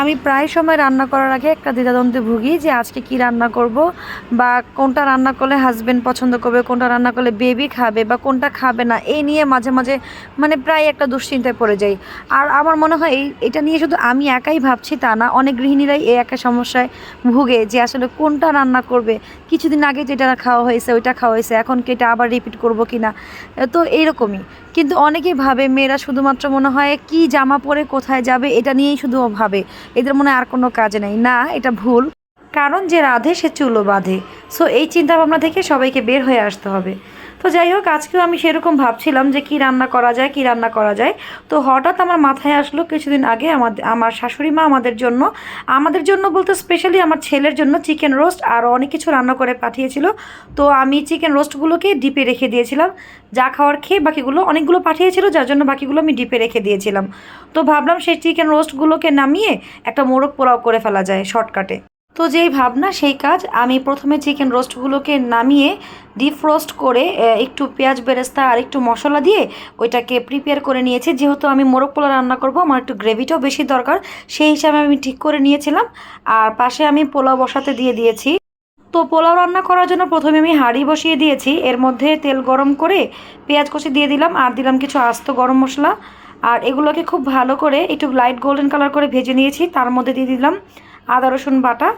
আমি প্রায় সময় রান্না করার আগে একটা দ্বিধাদ্বন্দ্বে ভুগি যে আজকে কি রান্না করব বা কোনটা রান্না করলে হাজবেন্ড পছন্দ করবে, কোনটা রান্না করলে বেবি খাবে বা কোনটা খাবে না এই নিয়ে মাঝে মাঝে মানে প্রায় একটা দুশ্চিন্তায় পড়ে যাই। আর আমার মনে হয় এই, এটা নিয়ে শুধু আমি একাই ভাবছি তা না, অনেক গৃহিণীরাই এই একটা সমস্যায় ভুগে যে আসলে কোনটা রান্না করবে, কিছুদিন আগে যেটা খাওয়া হয়েছে, ওইটা খাওয়া হয়েছে, এখন কি এটা আবার রিপিট করব কি না তো এইরকমই। কিন্তু অনেকেই ভাবে মেয়েরা শুধুমাত্র মনে হয় কি জামা পরে কোথায় যাবে, এটা নিয়েই শুধু ভাবে। এদের মনে আর কোনো কাজ নেই। না, এটা ভুল। কারণ যে রাধে, সে চুলো বাঁধে। সো এই চিন্তা ভাবনা থেকে সবাইকে বের হয়ে আসতে হবে। তো যাই হোক, আজকেও আমি সেরকম ভাবছিলাম যে কি রান্না করা যায়, কি রান্না করা যায়। তো হঠাৎ আমার মাথায় আসলো কিছুদিন আগে আমাদের আমার শাশুড়ি মা আমাদের জন্য আমাদের জন্য বলতে স্পেশালি আমার ছেলের জন্য চিকেন রোস্ট আর অনেক কিছু রান্না করে পাঠিয়েছিল। তো আমি চিকেন রোস্টগুলোকে ডিপে রেখে দিয়েছিলাম। যা খাওয়ার খেয়ে বাকিগুলো অনেকগুলো পাঠিয়েছিল, যার জন্য বাকিগুলো আমি ডিপে রেখে দিয়েছিলাম। তো ভাবলাম সেই চিকেন রোস্টগুলোকে নামিয়ে একটা মোরগ পোলাও করে ফেলা যায় শর্টকাটে তো যেই ভাবনা, সেই কাজ আমি প্রথমে চিকেন রোস্টগুলোকে নামিয়ে ডিপ রোস্ট করে একটু পেঁয়াজ বেরেস্তা আর একটু মশলা দিয়ে ওইটাকে প্রিপেয়ার করে নিয়েছি। যেহেতু আমি মোরগ পোলাও রান্না করব, আমার একটু গ্রেভিটাও বেশি দরকার, সেই হিসাবে আমি ঠিক করে নিয়েছিলাম। আর পাশে আমি পোলাও বসাতে দিয়ে দিয়েছি। তো পোলাও রান্না করার জন্য প্রথমে আমি হাঁড়ি বসিয়ে দিয়েছি। এর মধ্যে তেল গরম করে পেঁয়াজ কষি দিয়ে দিলাম আর দিলাম কিছু আস্ত গরম মশলা। আর এগুলোকে খুব ভালো করে একটু লাইট গোল্ডেন কালার করে ভেজে নিয়েছি, তার মধ্যে দিয়ে দিলাম আদা, রসুন বাটা।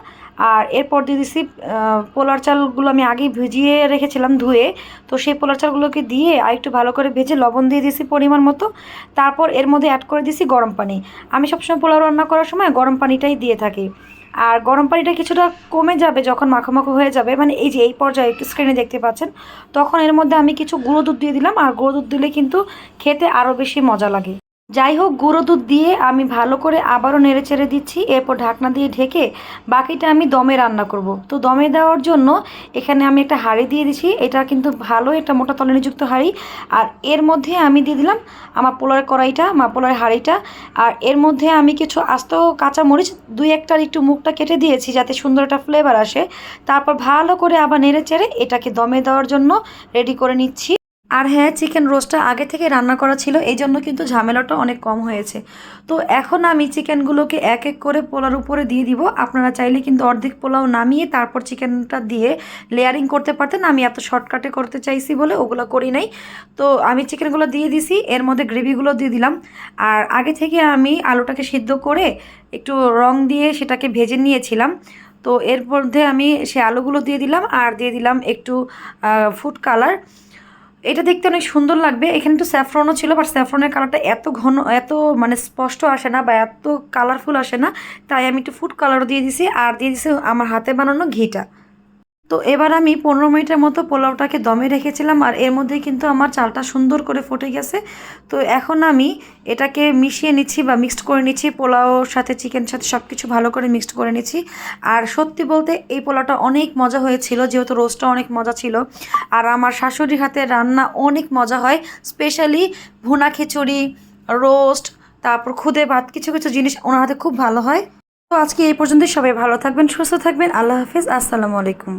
আর এরপর দিয়ে দিছি পোলার চালগুলো আমি আগেই ভিজিয়ে রেখেছিলাম ধুয়ে। তো সেই পোলার চালগুলোকে দিয়ে আর একটু ভালো করে ভেজে লবণ দিয়ে দিছি পরিমাণ মতো। তারপর এর মধ্যে অ্যাড করে দিছি গরম পানি। আমি সবসময় পোলাও রান্না করার সময় গরম পানিটাই দিয়ে থাকি। আর গরম পানিটা কিছুটা কমে যাবে যখন মাখো হয়ে যাবে। মানে এই যে, এই পর্যায়ে স্ক্রিনে দেখতে পাচ্ছেন। তখন এর মধ্যে আমি কিছু গুঁড়ো দুধ দিয়ে দিলাম। আর গুঁড়ো দুধ দিলে কিন্তু খেতে আরও বেশি মজা লাগে। যাই হোক গুঁড়ো দুধ দিয়ে আমি ভালো করে আবারও নেড়ে চেড়ে দিচ্ছি। এরপর ঢাকনা দিয়ে ঢেকে বাকিটা আমি দমে রান্না করব। তো দমে দেওয়ার জন্য এখানে আমি একটা হাঁড়ি দিয়ে দিছি। এটা কিন্তু ভালো একটা মোটা তলনিযুক্ত হাঁড়ি। আর এর মধ্যে আমি দিয়ে দিলাম আমার পোলার কড়াইটা, আমার পোলার হাঁড়িটা। আর এর মধ্যে আমি কিছু আস্ত কাঁচা মরিচ দুই একটার একটু মুখটা কেটে দিয়েছি যাতে সুন্দর একটা ফ্লেভার আসে। তারপর ভালো করে আবার নেড়ে চেড়ে এটাকে দমে দেওয়ার জন্য রেডি করে নিচ্ছি। আর হ্যাঁ চিকেন রোস্টটা আগে থেকে রান্না করা ছিল এই জন্য কিন্তু ঝামেলাটা অনেক কম হয়েছে। তো এখন আমি চিকেনগুলোকে এক এক করে পোলার উপরে দিয়ে দিব। আপনারা চাইলে কিন্তু অর্ধেক পোলাও নামিয়ে তারপর চিকেনটা দিয়ে লেয়ারিং করতে পারতেন। আমি এত শর্টকাটে করতে চাইছি বলে ওগুলো করি নাই। তো আমি চিকেনগুলো দিয়ে দিছি, এর মধ্যে গ্রেভিগুলো দিয়ে দিলাম। আর আগে থেকে আমি আলুটাকে সিদ্ধ করে একটু রং দিয়ে সেটাকে ভেজে নিয়েছিলাম। তো এর মধ্যে আমি সে আলুগুলো দিয়ে দিলাম, আর দিয়ে দিলাম একটু ফুড কালার এটা দেখতে অনেক সুন্দর লাগবে। এখানে একটু স্যাফরনও ছিল বাট স্যাফরনের কালারটা এত ঘন, এত মানে স্পষ্ট আসে না বা এত কালারফুল আসে না। তাই আমি একটু ফুড কালারও দিয়ে দিছি, আর দিয়ে দিছি আমার হাতে বানানো ঘিটা। তো এবার আমি পনেরো মিনিটের মতো পোলাওটাকে দমে রেখেছিলাম আর এর মধ্যে কিন্তু আমার চালটা সুন্দর করে ফুটে গেছে। তো এখন আমি এটাকে মিশিয়ে নিচ্ছি বা মিক্সড করে নিচ্ছি পোলাওর সাথে চিকেন সাথে সব কিছু ভালো করে মিক্সড করে নিচ্ছি। আর সত্যি বলতে এই পোলাওটা অনেক মজা হয়েছিল, যেহেতু রোস্টটা অনেক মজা ছিল। আর আমার শাশুড়ির হাতে রান্না অনেক মজা হয় স্পেশালি ভুনা খিচুড়ি রোস্ট তারপর খুদে ভাত, কিছু কিছু জিনিস ওনার হাতে খুব ভালো হয়। তো আজকে এই পর্যন্তই, সবাই ভালো থাকবেন, সুস্থ থাকবেন, আল্লাহ হাফিজ, আসসালামু আলাইকুম।